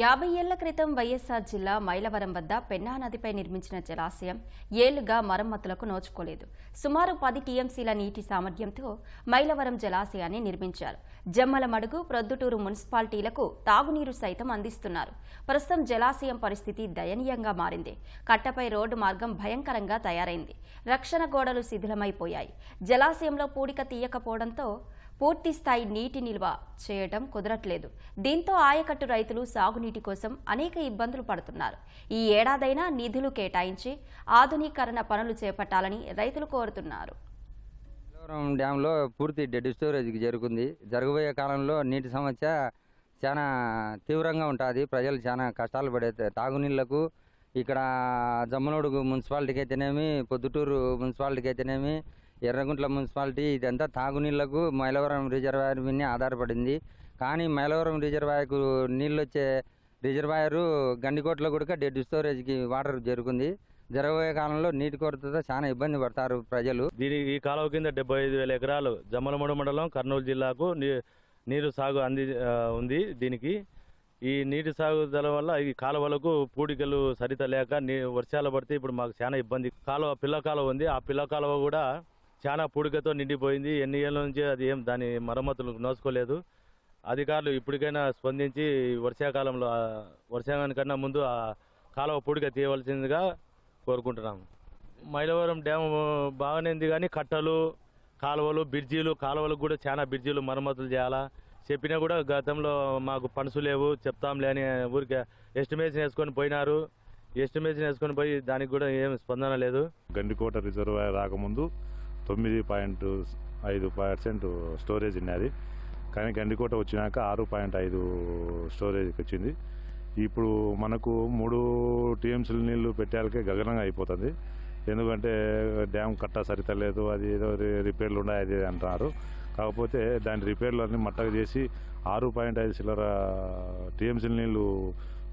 యాభై ఏళ్ళ క్రితం వైఎస్ఆర్ జిల్లా మైలవరం వద్ద పెన్నా నదిపై నిర్మించిన జలాశయం ఏళ్ళుగా మరమ్మతులకు నోచుకోలేదు. సుమారు పది టీఎంసీల నీటి సామర్థ్యంతో మైలవరం జలాశయాన్ని నిర్మించారు. జమ్మల మడుగు ప్రొద్దుటూరు మున్సిపాలిటీలకు తాగునీరు సైతం అందిస్తున్నారు. ప్రస్తుతం జలాశయం పరిస్థితి దయనీయంగా మారింది. కట్టపై రోడ్డు మార్గం భయంకరంగా తయారైంది. రక్షణ గోడలు శిథిలమైపోయాయి. జలాశయంలో పూడిక తీయకపోవడంతో పూర్తి స్థాయి నీటి నిల్వ చేయటం కుదరట్లేదు. దీంతో ఆయకట్టు రైతులు సాగునీటి కోసం అనేక ఇబ్బందులు పడుతున్నారు. ఈ ఏడాదైనా నిధులు కేటాయించి ఆధునీకరణ పనులు చేపట్టాలని రైతులు కోరుతున్నారు. పోలవరం డ్యాంలో పూర్తి డెడ్ స్టోరేజ్కి జరుగుతుంది జరగబోయే కాలంలో నీటి సమస్య చాలా తీవ్రంగా ఉంటుంది. ప్రజలు చాలా కష్టాలు పడే తాగునీళ్ళకు ఇక్కడ జమ్మనోడుగు మున్సిపాలిటీకి అయితేనేమి పొద్దుటూరు మున్సిపాలిటీకి అయితేనేమి ఎర్రగుంట్ల మున్సిపాలిటీ ఇదంతా తాగునీళ్ళకు మైలవరం రిజర్వాయర్ మీదనే ఆధారపడింది. కానీ మైలవరం రిజర్వాయర్కు నీళ్ళు వచ్చే రిజర్వాయరు గండికోటలో కూడా డెడ్ స్టోరేజ్కి వాటర్ జరుగుతుంది జరగబోయే కాలంలో నీటి కొరతతో చాలా ఇబ్బంది పడతారు ప్రజలు. దీని ఈ కాలువ కింద డెబ్బై ఐదు వేల ఎకరాలు జమ్మలమూడు మండలం కర్నూలు జిల్లాకు నీ- నీరు సాగు అంది ఉంది దీనికి. ఈ నీటి సాగుదల వల్ల ఈ కాలువలకు పూడికలు సరిత లేక నీ వర్షాలు పడితే ఇప్పుడు మాకు చాలా ఇబ్బంది. కాలువ పిల్ల కాలువ ఉంది. ఆ పిల్ల కాలువ కూడా చాలా పూడికతో నిండిపోయింది. ఎన్ని ఏళ్ళ నుంచి అది ఏం దాని మరమ్మతులు నోసుకోలేదు అధికారులు ఇప్పటికైనా స్పందించి వర్షాకాలంలో ఆ, ముందు ఆ కాలువ పూడిక తీయవలసిందిగా కోరుకుంటున్నాము మైలవరం డ్యామ్ బాగానే ఉంది కానీ కట్టలు కాలువలు బ్రిడ్జీలు కాలువలకు కూడా చాలా బ్రిడ్జీలు మరమ్మతులు చేయాలా? చెప్పినా కూడా గతంలో మాకు పనుసు లేవు. చెప్తాంలే అని ఊరికే ఎస్టిమేషన్ వేసుకొని పోయినారు. ఎస్టిమేషన్ వేసుకొని పోయి దానికి కూడా ఏం స్పందన లేదు. గండికోట రిజర్వాయర్ రాకముందు తొమ్మిది పాయింట్ ఐదు పర్సెంట్ స్టోరేజ్ ఉన్నది. కానీ గండికోట వచ్చినాక ఆరు పాయింట్ ఐదు స్టోరేజ్కి వచ్చింది. ఇప్పుడు మనకు మూడు టీఎంసీల నీళ్ళు పెట్టాలకే గగనంగా అయిపోతుంది. ఎందుకంటే డ్యామ్ కట్ట సరితలేదు అది ఏదో రిపేర్లు ఉన్నాయి అది అంటున్నారు. కాకపోతే దాని రిపేర్లు అన్ని మట్టగా చేసి ఆరు పాయింట్ ఐదు సిల్లర టీఎంసీల నీళ్ళు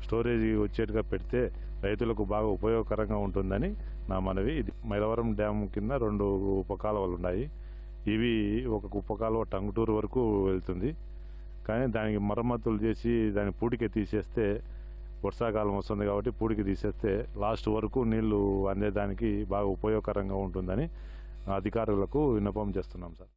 స్టోరేజ్ వచ్చేట్టుగా పెడితే రైతులకు బాగా ఉపయోగకరంగా ఉంటుందని నా మనవి. ఇది మైలవరం డ్యామ్ కింద రెండు ఉపకాలువలు ఉన్నాయి ఇవి ఒక ఉపకాలువ టంగుటూరు వరకు వెళ్తుంది. కానీ దానికి మరమ్మతులు చేసి దాని పూడిక తీసేస్తే వర్షాకాలం వస్తుంది కాబట్టి పూడికి తీసేస్తే లాస్ట్ వరకు నీళ్ళు అందేదానికి బాగా ఉపయోగకరంగా ఉంటుందని అధికారులకు విన్నపం చేస్తున్నాం సార్.